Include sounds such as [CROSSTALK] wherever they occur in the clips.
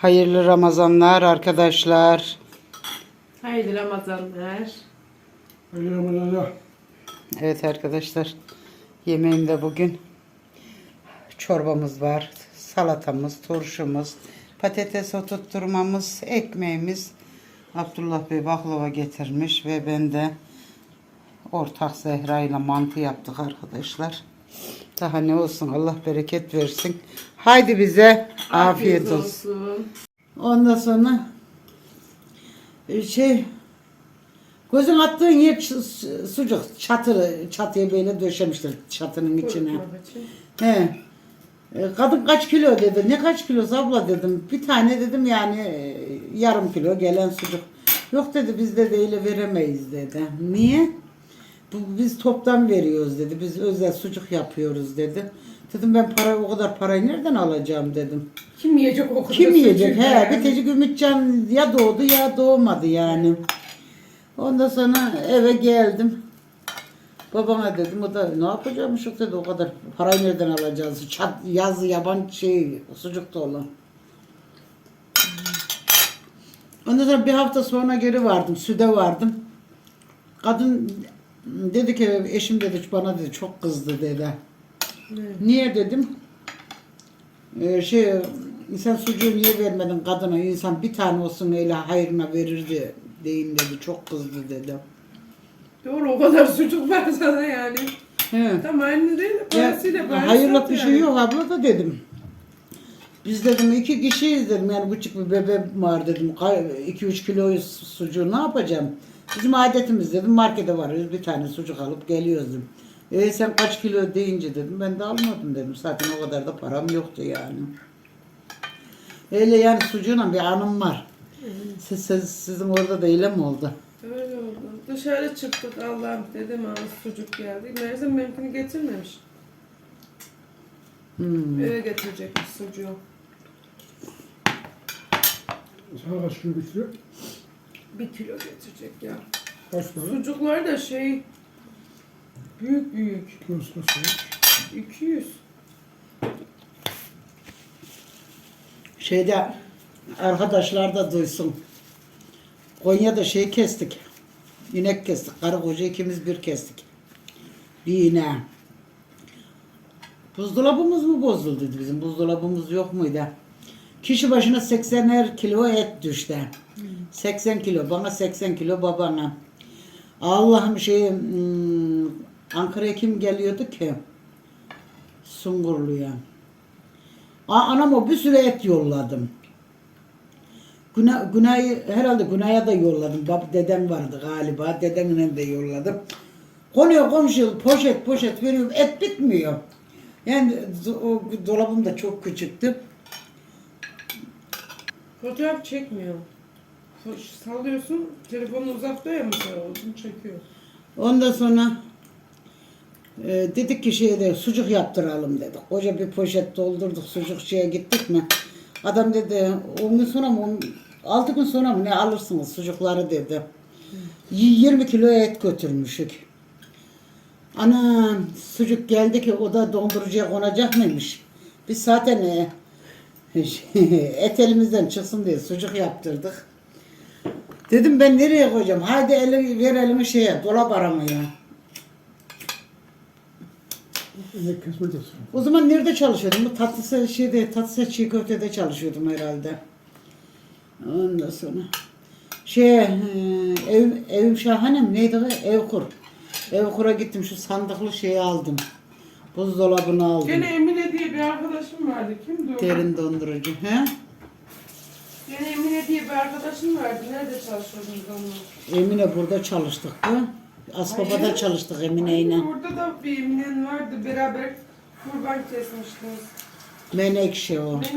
Hayırlı Ramazanlar arkadaşlar. Hayırlı Ramazanlar. Hayırlı Ramazanlar. Evet arkadaşlar. Yemeğimde bugün çorbamız var. Salatamız, turşumuz, patates oturtturmamız, ekmeğimiz. Abdullah Bey baklava getirmiş ve ben de ortak Zehra ile mantı yaptık arkadaşlar. Daha ne olsun Allah bereket versin. Haydi bize afiyet, olsun. Ondan sonra e, şey gözün attığın yer sucuk çatı çatıya böyle döşemiştir çatının içine. He. E, Kadın kaç kilo dedi. Ne kaç kilo abla dedim. Bir tane dedim yani e, yarım kilo gelen sucuk. Yok dedi biz de öyle veremeyiz dedi. Niye? Bu, biz toptan veriyoruz dedi. Biz özel sucuk yapıyoruz dedi. Dedim ben para o kadar parayı nereden alacağım dedim. Kim yiyecek o kadar Kim yiyecek? He, yani? bitecik Ümitcan ya doğdu ya doğmadı yani. Ondan sonra eve geldim. Babama dedim o da ne yapacağımız yok dedi o kadar parayı nereden alacağız? Çat, yaz yaban şey sucuk dolu. Ondan sonra bir hafta sonra geri vardım. Süde vardım. Kadın dedi ki eşim dedi bana dedi çok kızdı dedi. Ne? Niye dedim? Ee, şey insan sucuğu niye vermedin kadına insan bir tane olsun öyle hayrına verirdi deyin dedi çok kızdı dedi. Doğru o kadar sucuk var sana yani. He. Tam aynı değil de parasıyla hayırlık sat bir şey yani. yok abla da dedim. Biz dedim iki kişiyiz dedim yani küçük bir bebeğim var dedim. 2-3 kilo su- sucuğu ne yapacağım? Bizim adetimiz dedim markete varıyoruz bir tane sucuk alıp geliyoruz dedim. E sen kaç kilo deyince dedim ben de almadım dedim. Zaten o kadar da param yoktu yani. Öyle yani sucuğuna bir anım var. Siz, siz- sizin orada da öyle mi oldu? Öyle oldu. Dışarı çıktık Allah'ım dedim ama sucuk geldi. Meğersem benimkini getirmemiş. Hmm. Eve getirecekmiş sucuğu. Sana kaç kilo bitiriyor? Bir kilo getirecek ya. Kaç para? Sucuklar da şey büyük büyük. Kilosu kaç para? 200. Şeyde arkadaşlar da duysun. Konya'da şey kestik. İnek kestik. Karı koca ikimiz bir kestik. Bir ineği. Buzdolabımız mı bozuldu bizim? Buzdolabımız yok muydu? Kişi başına 80'er kilo et düştü. 80 kilo. Bana 80 kilo babana. Allah'ım şey hmm, Ankara'ya kim geliyordu ki? Sungurlu'ya. Anama bir sürü et yolladım. Günay, Günay herhalde Günay'a da yolladım. Bab dedem vardı galiba. Dedemle de yolladım. Konuyor komşu poşet poşet veriyorum. Et bitmiyor. Yani o dolabım da çok küçüktü. Fotoğraf çekmiyor. Sallıyorsun, telefonu uzakta ya mesela onu çekiyor. Ondan sonra e, dedik ki şeyde sucuk yaptıralım dedik. Koca bir poşet doldurduk sucukçuya gittik mi? Adam dedi 10 gün sonra mı 6 gün sonra mı ne alırsınız sucukları dedi. Y- 20 kilo et götürmüşük. Ana sucuk geldi ki o da dondurucuya konacak mıymış? Biz zaten e, [LAUGHS] et elimizden çıksın diye sucuk yaptırdık. Dedim ben nereye koyacağım? Haydi eli, ver elimi şeye dolap aramaya. O zaman nerede çalışıyordum? Bu tatlısı şeyde tatlısı çiğ köftede çalışıyordum herhalde. Ondan sonra şey e, ev, evim şahane mi? Neydi o? Evkur. Evkur'a gittim şu sandıklı şeyi aldım. Buzdolabını aldım. Gene Emine diye bir arkadaşım vardı. Kimdi o? Derin dondurucu. He? Gene Emine diye bir arkadaşım vardı. Nerede çalışıyordunuz onunla? Emine burada çalıştık bu. Asbaba'da Hayır. çalıştık Emine ile. Burada da bir Emine'nin vardı. Beraber kurban kesmiştiniz. Menekşe o. Menek,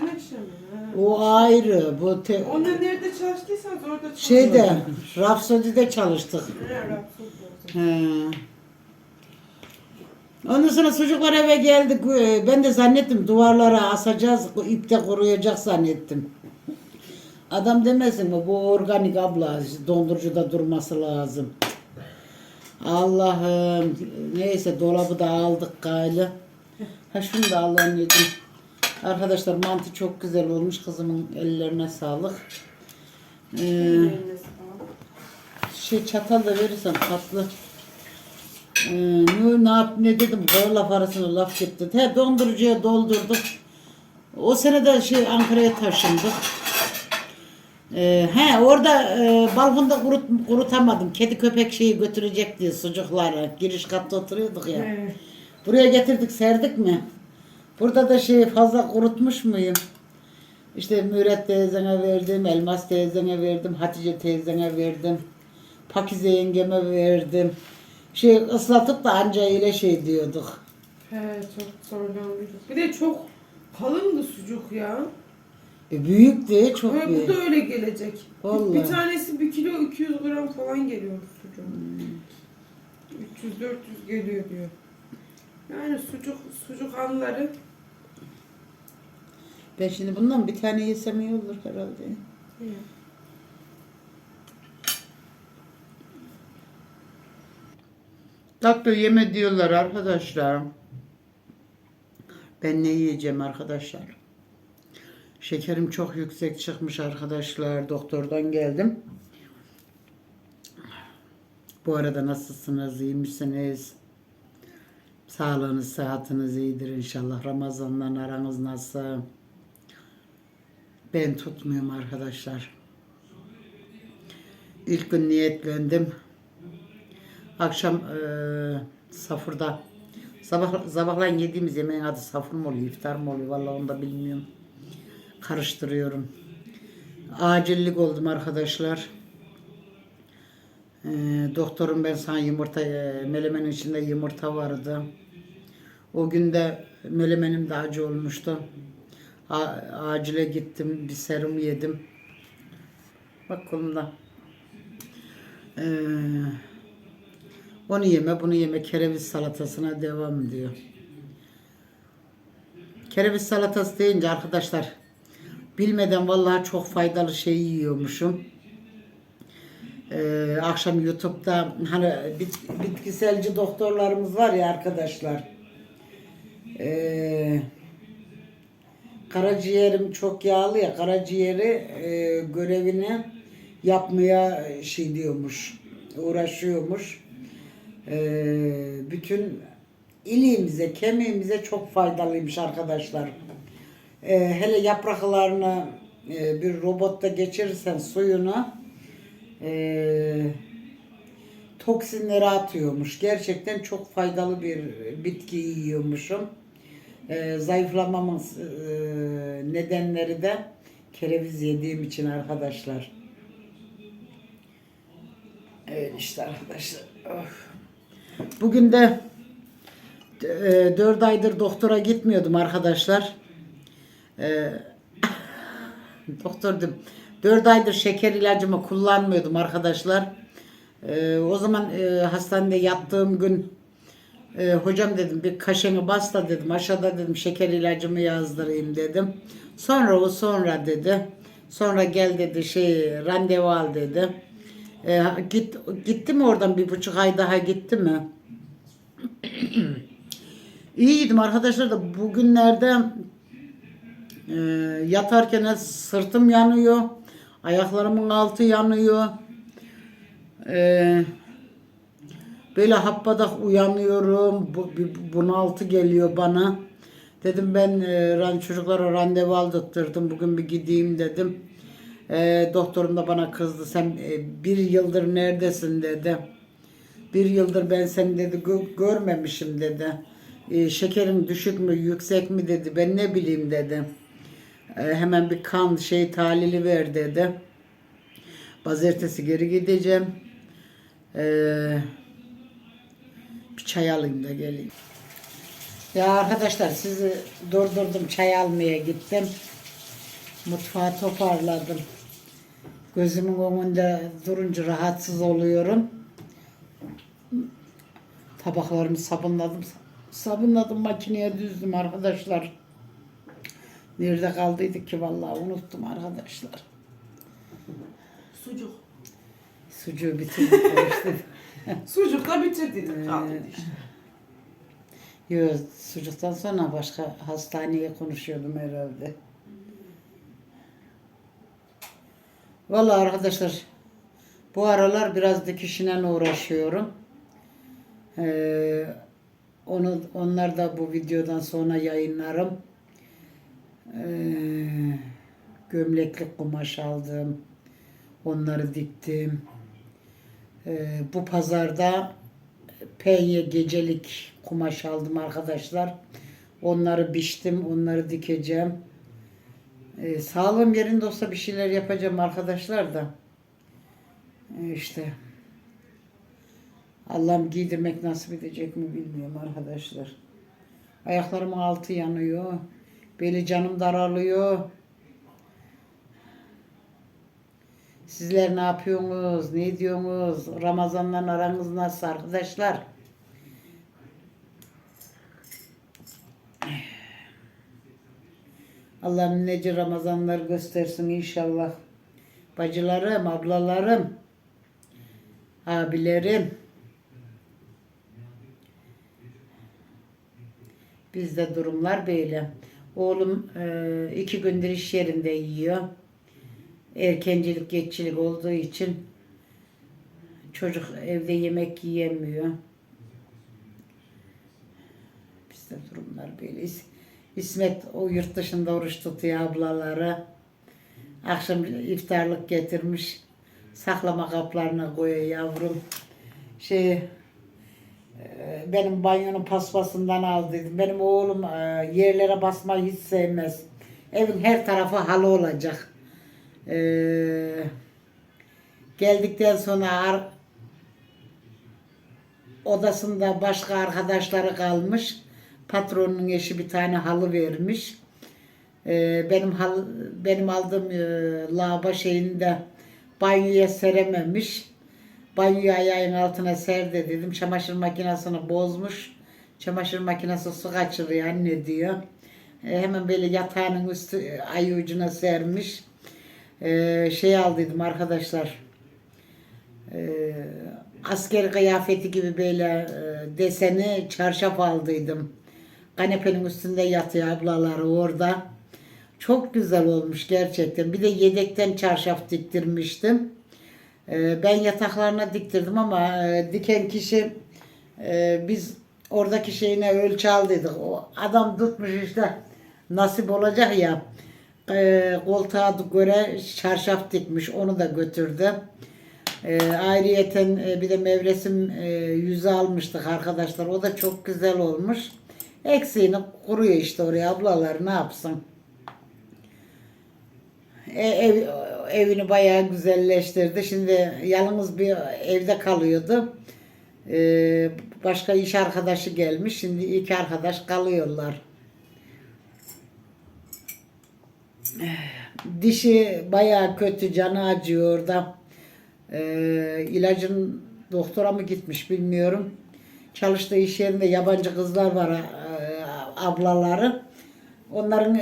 Menekşe mi? Ha. O ayrı. Bu te- Onunla nerede çalıştıysanız orada çalışıyordunuz. şeyde Rhapsody'de çalıştık. Ha, Rapsod'da. He. Ondan sonra çocuklar eve geldik. Ee, Ben de zannettim duvarlara asacağız, ipte koruyacak zannettim. Adam demesin mi bu organik abla dondurucuda durması lazım. Allah'ım neyse dolabı da aldık gayrı. Ha şunu da al anneciğim. Arkadaşlar mantı çok güzel olmuş. Kızımın ellerine sağlık. Ee, şey çatal da verirsen tatlı. Ee, ne, ne ne dedim koy laf arasında laf gitti. He dondurucuya doldurduk. O sene de şey Ankara'ya taşındık. Ee, he orada e, balkonda kurut, kurutamadım. Kedi köpek şeyi götürecek diye sucukları. Giriş katta oturuyorduk ya. He. Buraya getirdik serdik mi? Burada da şey fazla kurutmuş muyum? İşte Müret teyzene verdim, Elmas teyzene verdim, Hatice teyzene verdim. Pakize yengeme verdim. Şey ıslatıp da anca ile şey diyorduk. He çok zorlandık. Bir de çok kalındı sucuk ya. E, büyük diye çok Ve bu büyük. da öyle gelecek. Vallahi. Bir tanesi 1 kilo 200 gram falan geliyor sucuk. Hmm. 300-400 geliyor diyor. Yani sucuk sucuk anları Ben şimdi bundan bir tane yesem iyi olur herhalde. Tatlı yeme diyorlar arkadaşlar. Ben ne yiyeceğim arkadaşlar? Şekerim çok yüksek çıkmış arkadaşlar. Doktordan geldim. Bu arada nasılsınız? iyi misiniz? Sağlığınız, sıhhatiniz iyidir inşallah. Ramazan'dan aranız nasıl? Ben tutmuyorum arkadaşlar. İlk gün niyetlendim. Akşam eee safurda sabah sabahleyin yediğimiz yemeğin adı safur mu oluyor, iftar mı oluyor vallahi onu da bilmiyorum. Karıştırıyorum. Acillik oldum arkadaşlar. Eee doktorum ben sana yumurta eee, melemenin içinde yumurta vardı. O gün de melemenim de acı olmuştu. A- acile gittim, bir serum yedim. Bak kolumda. Ee, onu yeme, bunu yeme. Kereviz salatasına devam diyor. Kereviz salatası deyince arkadaşlar bilmeden vallahi çok faydalı şey yiyormuşum. Ee, akşam YouTube'da hani bit- bitkiselci doktorlarımız var ya arkadaşlar. Ee, karaciğerim çok yağlı ya karaciğeri e, görevini yapmaya e, şey diyormuş uğraşıyormuş Ee, bütün iliğimize kemiğimize çok faydalıymış arkadaşlar Ee, hele yapraklarını e, bir robotta geçirirsen suyunu e, toksinleri atıyormuş gerçekten çok faydalı bir bitki yiyormuşum ee, zayıflamamın e, nedenleri de kereviz yediğim için arkadaşlar. Evet işte arkadaşlar. Of. Bugün de e, 4 aydır doktora gitmiyordum arkadaşlar. E, doktor dedim. 4 aydır şeker ilacımı kullanmıyordum arkadaşlar. E, o zaman e, hastanede yattığım gün e, hocam dedim bir kaşeni bas da dedim aşağıda dedim şeker ilacımı yazdırayım dedim. Sonra o sonra dedi. Sonra gel dedi şey randevu al dedi. E, git, gitti mi oradan bir buçuk ay daha gitti mi? [CLEARS THROAT] İyiydim arkadaşlar da bugünlerde e, yatarken sırtım yanıyor. Ayaklarımın altı yanıyor. Eee Böyle happadak uyanıyorum. Bu, bunaltı geliyor bana. Dedim ben e, çocuklara randevu aldırttırdım. Bugün bir gideyim dedim. E, doktorum da bana kızdı. Sen e, bir yıldır neredesin dedi. Bir yıldır ben seni dedi gö- görmemişim dedi. E, şekerin düşük mü yüksek mi dedi. Ben ne bileyim dedi. E, hemen bir kan şey tahlili ver dedi. Pazartesi geri gideceğim. Eee bir çay alayım da geleyim. Ya arkadaşlar sizi durdurdum çay almaya gittim. Mutfağı toparladım. Gözümün önünde durunca rahatsız oluyorum. Tabaklarımı sabunladım. Sabunladım makineye düzdüm arkadaşlar. Nerede kaldıydık ki vallahi unuttum arkadaşlar. sucuk. Sucuğu bitirdim. karıştırdım. Sucuk da bitirdik. [LAUGHS] Kaldı işte. Yok sucuktan sonra başka hastaneye konuşuyordum herhalde. Vallahi arkadaşlar bu aralar biraz dikişine uğraşıyorum. Ee, onu onlar da bu videodan sonra yayınlarım. Ee, gömleklik kumaş aldım. Onları diktim. Ee, bu pazarda penye gecelik kumaş aldım arkadaşlar. Onları biçtim, onları dikeceğim. Ee, sağlığım yerinde olsa bir şeyler yapacağım arkadaşlar da. Ee, işte Allah'ım giydirmek nasip edecek mi bilmiyorum arkadaşlar. Ayaklarımın altı yanıyor. Beli canım daralıyor. Sizler ne yapıyorsunuz? Ne diyorsunuz? Ramazan'la aranız nasıl arkadaşlar? Allah'ım nice Ramazanlar göstersin inşallah. Bacılarım, ablalarım, abilerim. Bizde durumlar böyle. Oğlum e, iki gündür iş yerinde yiyor. Erkencilik, geççilik olduğu için çocuk evde yemek yiyemiyor. Bizde durumlar böyle. İs- İsmet o yurt dışında oruç tutuyor ablaları. Akşam iftarlık getirmiş. Saklama kaplarına koyuyor yavrum. Şey benim banyonun paspasından aldıydım. Benim oğlum e, yerlere basmayı hiç sevmez. Evin her tarafı halı olacak. E, geldikten sonra ar- odasında başka arkadaşları kalmış. Patronun eşi bir tane halı vermiş. Ee, benim halı, benim aldığım e, lava şeyini banyoya serememiş. Banyoyu ayağın altına ser de dedim. Çamaşır makinesini bozmuş. Çamaşır makinesi su kaçırıyor anne diyor. Ee, hemen böyle yatağının üstü e, ay ucuna sermiş. Ee, şey aldıydım arkadaşlar. Ee, asker kıyafeti gibi böyle e, deseni çarşaf aldıydım. Kanepenin üstünde yatıyor ablaları orada. Çok güzel olmuş gerçekten. Bir de yedekten çarşaf diktirmiştim. Ee, ben yataklarına diktirdim ama e, diken kişi e, biz oradaki şeyine ölçü aldıydık. O adam tutmuş işte nasip olacak ya e, koltuğa göre çarşaf dikmiş onu da götürdü. E, ayrıyeten e, bir de mevresim yüzü almıştık arkadaşlar. O da çok güzel olmuş. Eksiğini kuruyor işte oraya ablalar ne yapsın. E, ev, evini bayağı güzelleştirdi. Şimdi yalnız bir evde kalıyordu. E, başka iş arkadaşı gelmiş. Şimdi iki arkadaş kalıyorlar. Dişi bayağı kötü, canı acıyor orada. Ee, ilacın doktora mı gitmiş bilmiyorum. Çalıştığı iş yerinde yabancı kızlar var, e, ablaları. Onların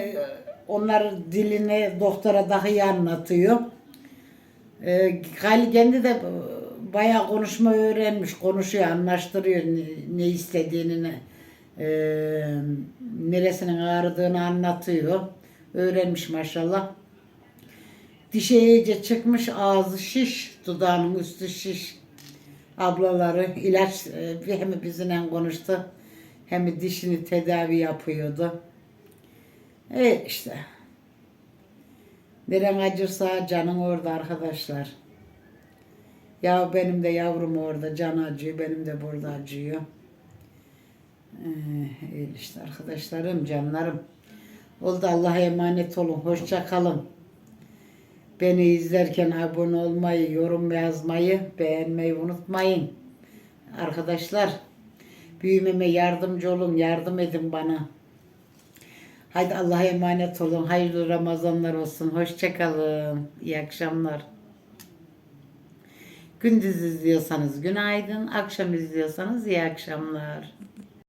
e, onlar dilini doktora daha iyi anlatıyor. Ee, Gali kendi de e, bayağı konuşma öğrenmiş, konuşuyor, anlaştırıyor ne, ne istediğini, ne, e, neresinin ağrıdığını anlatıyor. Öğrenmiş maşallah. Dişi iyice çıkmış, ağzı şiş, dudağının üstü şiş. Ablaları ilaç e, hem bizimle konuştu hem dişini tedavi yapıyordu. Evet işte. Neren acırsa canın orada arkadaşlar. Ya benim de yavrum orada can acıyor, benim de burada acıyor. Ee, işte arkadaşlarım, canlarım. Oldu Allah'a emanet olun. Hoşça kalın. Beni izlerken abone olmayı, yorum yazmayı, beğenmeyi unutmayın. Arkadaşlar, büyümeme yardımcı olun, yardım edin bana. Haydi Allah'a emanet olun. Hayırlı Ramazanlar olsun. Hoşça kalın. İyi akşamlar. Gündüz izliyorsanız günaydın, akşam izliyorsanız iyi akşamlar.